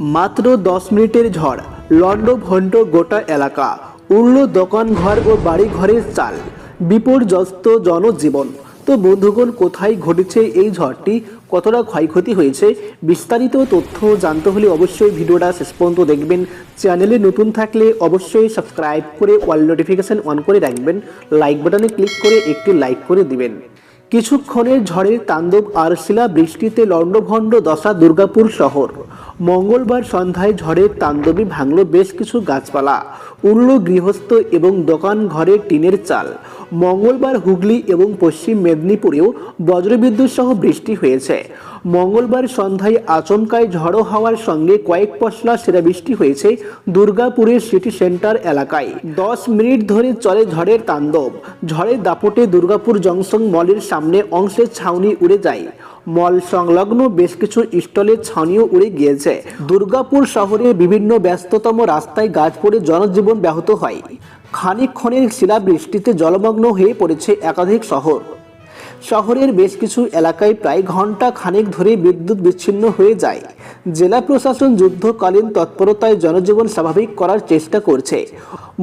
মাত্র দশ মিনিটের ঝড় লন্ড ভন্ড গোটা এলাকা, উড়ল দোকান ঘর ও বাড়ি ঘরের চাল। বিপর্যস্ত জনজীবন। তো বন্ধুগণ, কোথায় ঘটেছে এই ঝড়টি? কতটা ক্ষয়ক্ষতি হয়েছে? বিস্তারিত তথ্য জানতে হলে অবশ্যই ভিডিওটা শেষ পর্যন্ত দেখবেন। চ্যানেলে নতুন থাকলে অবশ্যই সাবস্ক্রাইব করে অল নোটিফিকেশন অন করে রাখবেন। লাইক বাটনে ক্লিক করে একটি লাইক করে দিবেন। কিছুক্ষণের ঝড়ের তাণ্ডব আর শিলা বৃষ্টিতে লণ্ডভণ্ড দশা দুর্গাপুর শহর। মঙ্গলবার সন্ধ্যায় ঝড়ের তাণ্ডবই ভাঙল বেশ কিছু গাছপালা। উড়ল গৃহস্থ এবং দোকান ঘরের টিনের চাল। মঙ্গলবার হুগলি এবং পশ্চিম মেদিনীপুরেও বজ্রবিদ্যুৎ সহ বৃষ্টি হয়েছে। মঙ্গলবার সন্ধ্যায় আচমকায় ঝড়ো হওয়ার সঙ্গে কয়েক পশলা সেরা বৃষ্টি হয়েছে দুর্গাপুরের সিটি সেন্টার এলাকায়। দশ মিনিট ধরে চলে ঝড়ের তাণ্ডব। ঝড়ের দাপটে দুর্গাপুর জংশন মলের সামনে অংশের ছাউনি উড়ে যায়। মল সংলগ্ন বেশ কিছু স্টলের ছাউনিও উড়ে গিয়েছে। দুর্গাপুর শহরে বিভিন্ন ব্যস্ততম রাস্তায় গাছ পড়ে জনজীবন ব্যাহত হয়। খানিকক্ষণের শিলাবৃষ্টিতে জলমগ্ন হয়ে পড়েছে একাধিক শহর। শহরের বেশ কিছু এলাকায় প্রায় ঘণ্টা খানেক ধরে বিদ্যুৎ বিচ্ছিন্ন হয়ে যায়। জেলা প্রশাসন যুদ্ধকালীন তৎপরতায় জনজীবন স্বাভাবিক করার চেষ্টা করছে।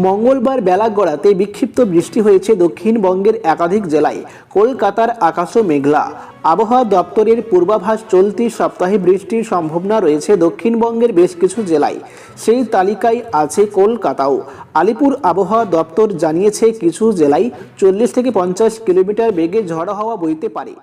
মঙ্গলবার বেলা গড়াতে বিক্ষিপ্ত বৃষ্টি হয়েছে দক্ষিণবঙ্গের একাধিক জেলায়। কলকাতার আকাশও মেঘলা। আবহাওয়া দপ্তরের পূর্বাভাস চলতি সপ্তাহে বৃষ্টির সম্ভাবনা রয়েছে দক্ষিণবঙ্গের বেশ কিছু জেলায়। সেই তালিকায় আছে কলকাতাও। আলিপুর আবহাওয়া দপ্তর জানিয়েছে, কিছু জেলায় চল্লিশ থেকে পঞ্চাশ কিলোমিটার বেগে ঝড় হাওয়া বইতে পারে।